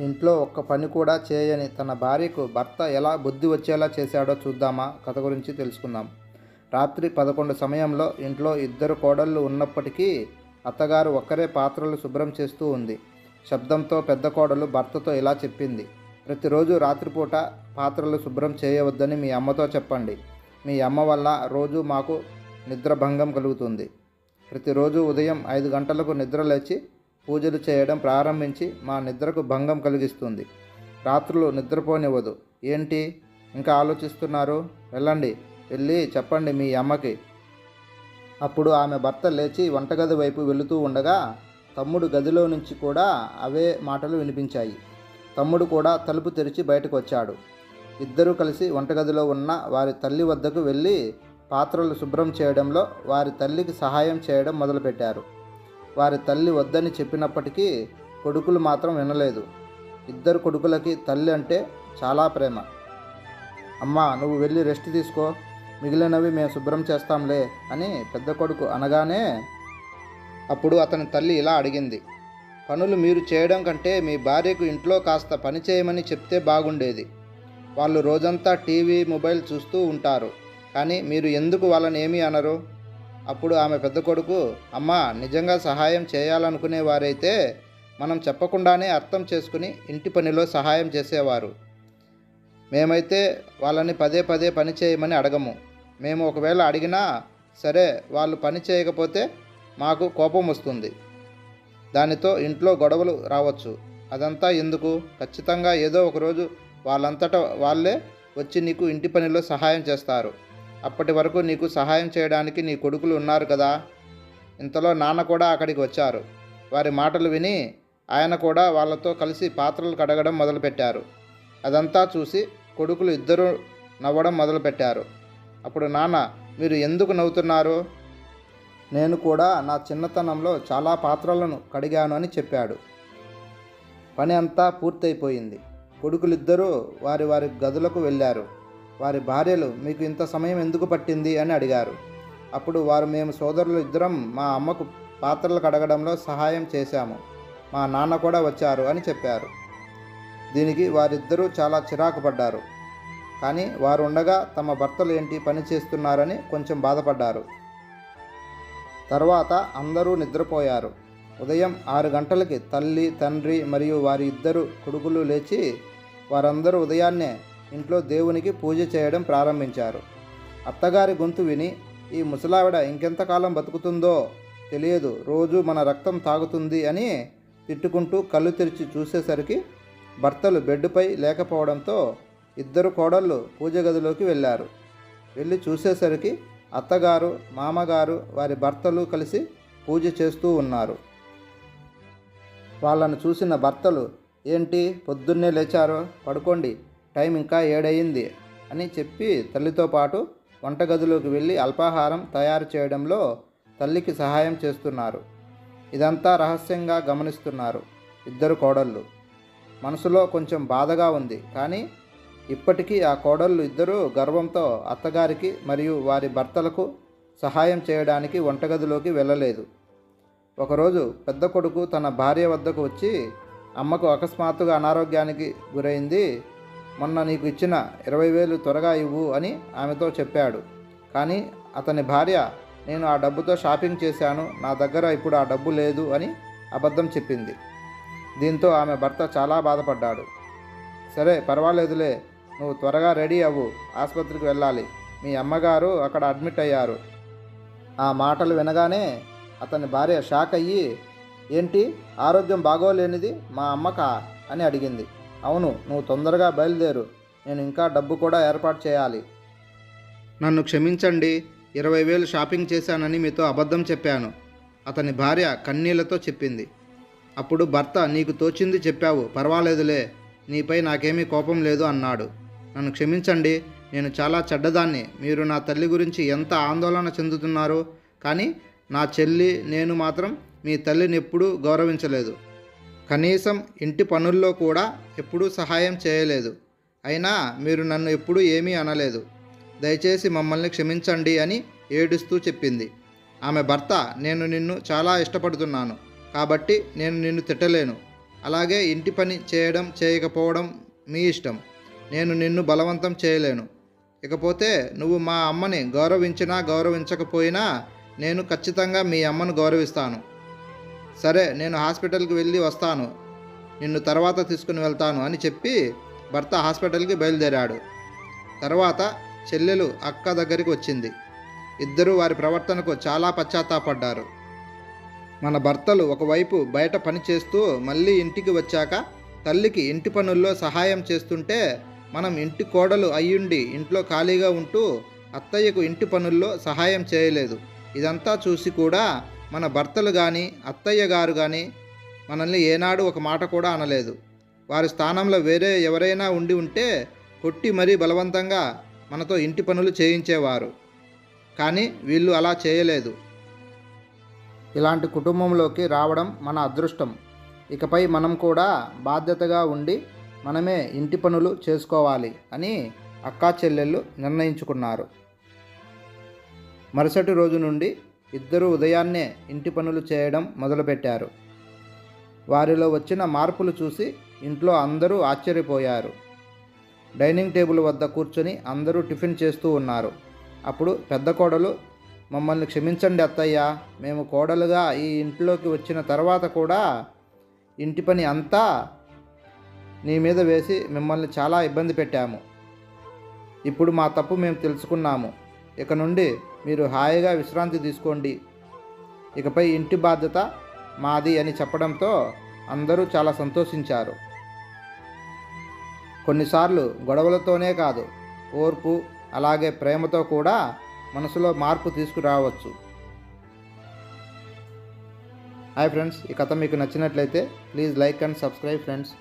ఇంట్లో ఒక్క పని కూడా చేయని తన భార్యకు భర్త ఎలా బుద్ధి వచ్చేలా చేశాడో చూద్దామా? కథ గురించి తెలుసుకుందాం. రాత్రి పదకొండు సమయంలో ఇంట్లో ఇద్దరు కోడళ్ళు ఉన్నప్పటికీ అత్తగారు ఒక్కరే పాత్రలు శుభ్రం చేస్తూ ఉంది. శబ్దంతో పెద్ద కోడలు భర్తతో ఇలా చెప్పింది. ప్రతిరోజు రాత్రిపూట పాత్రలు శుభ్రం చేయవద్దని మీ అమ్మతో చెప్పండి. మీ అమ్మ వల్ల రోజు మాకు నిద్రభంగం కలుగుతుంది. ప్రతిరోజు ఉదయం ఐదు గంటలకు నిద్ర లేచి పూజలు చేయడం ప్రారంభించి మా నిద్రకు భంగం కలిగిస్తుంది. రాత్రులు నిద్రపోనివ్వదు. ఏంటి? ఇంకా ఆలోచిస్తున్నారు? వెళ్ళండి. వెళ్ళి చెప్పండి మీ అమ్మకి. అప్పుడు ఆమె భర్త లేచి వంటగది వైపు వెళుతూ ఉండగా తమ్ముడు గదిలో నుంచి కూడా అవే మాటలు వినిపించాయి. తమ్ముడు కూడా తలుపు తెరిచి బయటకు వచ్చాడు. ఇద్దరూ కలిసి వంటగదిలో ఉన్న వారి తల్లి వద్దకు వెళ్ళి పాత్రలు శుభ్రం చేయడంలో వారి తల్లికి సహాయం చేయడం మొదలుపెట్టారు. వారి తల్లి వద్దని చెప్పినప్పటికీ కొడుకులు మాత్రం వినలేదు. ఇద్దరు కొడుకులకి తల్లి అంటే చాలా ప్రేమ. అమ్మా నువ్వు వెళ్ళి రెస్ట్ తీసుకో. మిగిలినవి మేము శుభ్రం చేస్తాంలే అని పెద్ద కొడుకు అనగానే అప్పుడు అతని తల్లి ఇలా అడిగింది. పనులు మీరు చేయడం కంటే మీ భార్యకు ఇంట్లో కాస్త పని చేయమని చెప్తే బాగుండేది. వాళ్ళు రోజంతా టీవీ మొబైల్ చూస్తూ ఉంటారు. కానీ మీరు ఎందుకు వాళ్ళని ఏమీ అనరు? అప్పుడు ఆమె పెద్ద కొడుకు అమ్మ నిజంగా సహాయం చేయాలనుకునే వారైతే మనం చెప్పకుండానే అర్థం చేసుకుని ఇంటి పనిలో సహాయం చేసేవారు. మేమైతే వాళ్ళని పదే పదే పని చేయమని అడగము. మేము ఒకవేళ అడిగినా సరే వాళ్ళు పని చేయకపోతే మాకు కోపం వస్తుంది. దానితో ఇంట్లో గొడవలు రావచ్చు. అదంతా ఎందుకు? ఖచ్చితంగా ఏదో ఒకరోజు వాళ్ళంతట వాళ్ళే వచ్చి నీకు ఇంటి పనిలో సహాయం చేస్తారు. అప్పటి వరకు నీకు సహాయం చేయడానికి నీ కొడుకులు ఉన్నారు కదా. ఇంతలో నాన్న కూడా అక్కడికి వచ్చారు. వారి మాటలు విని ఆయన కూడా వాళ్ళతో కలిసి పాత్రలు కడగడం మొదలుపెట్టారు. అదంతా చూసి కొడుకులు ఇద్దరూ నవ్వడం మొదలుపెట్టారు. అప్పుడు నాన్న మీరు ఎందుకు నవ్వుతున్నారు? నేను కూడా నా చిన్నతనంలో చాలా పాత్రలను కడిగాను అని చెప్పాడు. పని అంతా పూర్తయిపోయింది. కొడుకులిద్దరూ వారి వారి గదులకు వెళ్ళారు. వారి భార్యలు మీకు ఇంత సమయం ఎందుకు పట్టింది? అని అడిగారు. అప్పుడు వారు మేము సోదరులు ఇద్దరం మా అమ్మకు పాత్రలు కడగడంలో సహాయం చేశాము. మా నాన్న కూడా వచ్చారు అని చెప్పారు. దీనికి వారిద్దరూ చాలా చిరాకు పడ్డారు. కానీ వారు ఉండగా తమ భర్తలు ఏంటి పని చేస్తున్నారని కొంచెం బాధపడ్డారు. తర్వాత అందరూ నిద్రపోయారు. ఉదయం ఆరు గంటలకి తల్లి తండ్రి మరియు వారి ఇద్దరు కొడుకులు లేచి వారందరూ ఉదయాన్నే ఇంట్లో దేవునికి పూజ చేయడం ప్రారంభించారు. అత్తగారి గొంతు విని ఈ ముసలావిడ ఇంకెంతకాలం బతుకుతుందో తెలియదు. రోజు మన రక్తం తాగుతుంది అని తిట్టుకుంటూ కళ్ళు తెరిచి చూసేసరికి భర్తలు బెడ్డుపై లేకపోవడంతో ఇద్దరు కోడళ్ళు పూజ గదిలోకి వెళ్ళారు. వెళ్ళి చూసేసరికి అత్తగారు మామగారు వారి భర్తలు కలిసి పూజ చేస్తూ ఉన్నారు. వాళ్ళను చూసిన భర్తలు ఏంటి పొద్దున్నే లేచారో? పడుకోండి. టైం ఇంకా ఏడయింది అని చెప్పి తల్లితో పాటు వంటగదిలోకి వెళ్ళి అల్పాహారం తయారు చేయడంలో తల్లికి సహాయం చేస్తున్నారు. ఇదంతా రహస్యంగా గమనిస్తున్నారు ఇద్దరు కోడళ్ళు. మనసులో కొంచెం బాధగా ఉంది కానీ ఇప్పటికీ ఆ కోడళ్ళు ఇద్దరూ గర్వంతో అత్తగారికి మరియు వారి భర్తలకు సహాయం చేయడానికి వంటగదిలోకి వెళ్ళలేదు. ఒకరోజు పెద్ద కొడుకు తన భార్య వద్దకు వచ్చి అమ్మకు అకస్మాత్తుగా అనారోగ్యానికి గురైంది. మొన్న నీకు ఇచ్చిన ఇరవై వేలు త్వరగా ఇవ్వు అని ఆమెతో చెప్పాడు. కానీ అతని భార్య నేను ఆ డబ్బుతో షాపింగ్ చేశాను నా దగ్గర ఇప్పుడు ఆ డబ్బు లేదు అని అబద్ధం చెప్పింది. దీంతో ఆమె భర్త చాలా బాధపడ్డాడు. సరే పర్వాలేదులే నువ్వు త్వరగా రెడీ అవ్వు ఆసుపత్రికి వెళ్ళాలి. మీ అమ్మగారు అక్కడ అడ్మిట్ అయ్యారు. ఆ మాటలు వినగానే అతని భార్య షాక్ అయ్యి ఏంటి ఆరోగ్యం బాగోలేనిది మా అమ్మకా? అని అడిగింది. అవును నువ్వు తొందరగా బయలుదేరు. నేను ఇంకా డబ్బు కూడా ఏర్పాటు చేయాలి. నన్ను క్షమించండి. ఇరవై వేలు షాపింగ్ చేశానని మీతో అబద్ధం చెప్పాను. అతని భార్య కన్నీళ్ళతో చెప్పింది. అప్పుడు భర్త నీకు తోచింది చెప్పావు పర్వాలేదులే. నీపై నాకేమీ కోపం లేదు అన్నాడు. నన్ను క్షమించండి. నేను చాలా చెడ్డదాన్ని. మీరు నా తల్లి గురించి ఎంత ఆందోళన చెందుతున్నారు కానీ నా చెల్లి నేను మాత్రం మీ తల్లిని ఎప్పుడూ గౌరవించలేదు. కనీసం ఇంటి పనుల్లో కూడా ఎప్పుడూ సహాయం చేయలేదు. అయినా మీరు నన్ను ఎప్పుడూ ఏమీ అనలేదు. దయచేసి మమ్మల్ని క్షమించండి అని ఏడుస్తూ చెప్పింది. ఆమె భర్త నేను నిన్ను చాలా ఇష్టపడుతున్నాను. కాబట్టి నేను నిన్ను తిట్టలేను. అలాగే ఇంటి పని చేయడం చేయకపోవడం మీ ఇష్టం. నేను నిన్ను బలవంతం చేయలేను. ఇకపోతే నువ్వు మా అమ్మని గౌరవించినా గౌరవించకపోయినా నేను ఖచ్చితంగా మీ అమ్మను గౌరవిస్తాను. సరే నేను హాస్పిటల్కి వెళ్ళి వస్తాను. నిన్ను తర్వాత తీసుకుని వెళ్తాను అని చెప్పి భర్త హాస్పిటల్కి బయలుదేరాడు. తర్వాత చెల్లెలు అక్క దగ్గరికి వచ్చింది. ఇద్దరూ వారి ప్రవర్తనకు చాలా పశ్చాత్తాపడ్డారు. మన భర్తలు ఒకవైపు బయట పని చేస్తూ మళ్ళీ ఇంటికి వచ్చాక తల్లికి ఇంటి పనుల్లో సహాయం చేస్తుంటే మనం ఇంటి కోడలు అయ్యుండి ఇంట్లో ఖాళీగా ఉంటూ అత్తయ్యకు ఇంటి పనుల్లో సహాయం చేయలేదు. ఇదంతా చూసి కూడా మన భర్తలు కానీ అత్తయ్య గారు కానీ మనల్ని ఏనాడు ఒక మాట కూడా అనలేదు. వారి స్థానంలో వేరే ఎవరైనా ఉండి ఉంటే కొట్టి మరీ బలవంతంగా మనతో ఇంటి పనులు చేయించేవారు. కానీ వీళ్ళు అలా చేయలేదు. ఇలాంటి కుటుంబంలోకి రావడం మన అదృష్టం. ఇకపై మనం కూడా బాధ్యతగా ఉండి మనమే ఇంటి పనులు చేసుకోవాలి అని అక్కా చెల్లెళ్ళు నిర్ణయించుకున్నారు. మరుసటి రోజు నుండి ఇద్దరు ఉదయాన్నే ఇంటి పనులు చేయడం మొదలుపెట్టారు. వారిలో వచ్చిన మార్పులు చూసి ఇంట్లో అందరూ ఆశ్చర్యపోయారు. డైనింగ్ టేబుల్ వద్ద కూర్చొని అందరూ టిఫిన్ చేస్తూ ఉన్నారు. అప్పుడు పెద్ద కోడలు మమ్మల్ని క్షమించండి అత్తయ్య మేము కోడలుగా ఈ ఇంట్లోకి వచ్చిన తర్వాత కూడా ఇంటి పని అంతా నీ మీద వేసి మిమ్మల్ని చాలా ఇబ్బంది పెట్టాము. ఇప్పుడు మా తప్పు మేము తెలుసుకున్నాము. ఇక నుండి మీరు హాయిగా విశ్రాంతి తీసుకోండి. ఇకపై ఇంటి బాధ్యత మాది అని చెప్పడంతో అందరూ చాలా సంతోషించారు. కొన్నిసార్లు గొడవలతోనే కాదు ఓర్పు అలాగే ప్రేమతో కూడా మనసులో మార్పు తీసుకురావచ్చు. హాయ్ ఫ్రెండ్స్ ఈ కథ మీకు నచ్చినట్లయితే please like and subscribe friends.